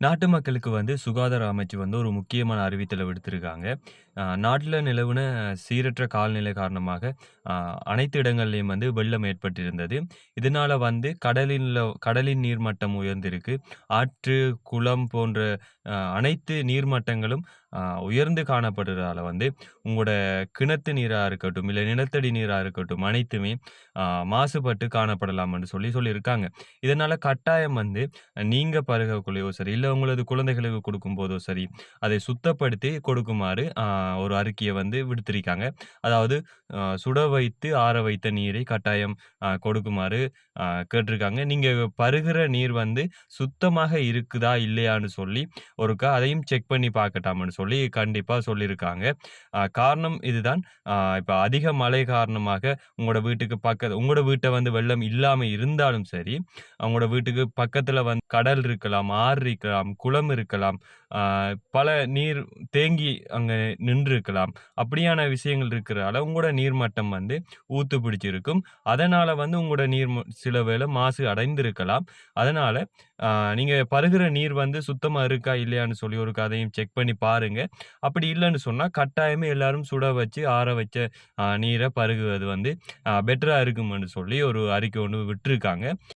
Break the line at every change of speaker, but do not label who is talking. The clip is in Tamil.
நாட்டு மக்களுக்கு வந்து சுகாதார அமைச்சு வந்து ஒரு முக்கியமான அறிவித்தலை விடுத்திருக்காங்க. நாட்டில் நிலவுன சீரற்ற காலநிலை காரணமாக, அனைத்து இடங்கள்லையும் வந்து வெள்ளம் ஏற்பட்டிருந்தது. இதனால் வந்து கடலின்ல கடலின் நீர் மட்டம் உயர்ந்திருக்கு. ஆற்று, குளம் போன்ற அனைத்து நீர் மட்டங்களும் உயர்ந்து காணப்படுறதால வந்து, உங்களோட கிணத்து நீராக இருக்கட்டும், இல்லை நிலத்தடி நீராக இருக்கட்டும், அனைத்துமே அ மாசுபட்டு காணப்படலாம்னு சொல்லி சொல்லியிருக்காங்க. இதனால் கட்டாயம் வந்து நீங்கள் பருகக்குள்ளயோ சரி, இல்லை உங்களது குழந்தைகளுக்கு குடுக்கும்போதோ சரி, அதை சுத்தப்படுத்தி கொடுக்குமாறு ஒரு அறிக்கையை வந்து விடுத்திருக்காங்க. அதாவது சுட வைத்து, ஆற வைத்த நீரை கட்டாயம் கொடுக்குமாறு கேட்டிருக்காங்க. நீங்கள் பருகிற நீர் வந்து சுத்தமாக இருக்குதா? இல்லையான்னு சொல்லி ஒருக்கா அதையும் செக் பண்ணி பார்க்கட்டாம்ன்னு சொல்லி கண்டிப்பாக சொல்லியிருக்காங்க. காரணம் இதுதான். இப்போ அதிக மழை காரணமாக உங்களோட வீட்டுக்கு பக்க உங்களோட வீட்டை வந்து வெள்ளம் இல்லாமல் இருந்தாலும் சரி, அவங்களோட வீட்டுக்கு பக்கத்தில் வந்து கடல் இருக்கலாம், ஆறு இருக்கலாம், குளம் இருக்கலாம், பல நீர் தேங்கி அங்கே நின்றிருக்கலாம். அப்படியான விஷயங்கள் இருக்கிறதால உங்களோட நீர் மட்டம் வந்து ஊத்து பிடிச்சிருக்கும். அதனால் வந்து உங்களோட நீர் ம சில வேளை மாசு அடைந்திருக்கலாம். அதனால் நீங்கள் பருகிற நீர் வந்து சுத்தமாக இருக்கா? இல்லையான்னு சொல்லி ஒரு கதையும் செக் பண்ணி பாருங்கள் அப்படி இல்லைன்னு சொன்னால் கட்டாயமே எல்லாரும் சுட வச்சு, ஆற வச்ச நீரை பருகுவது வந்து பெட்டராக இருக்கும்னு சொல்லி ஒரு அறிக்கை ஒன்று விட்டுருக்காங்க.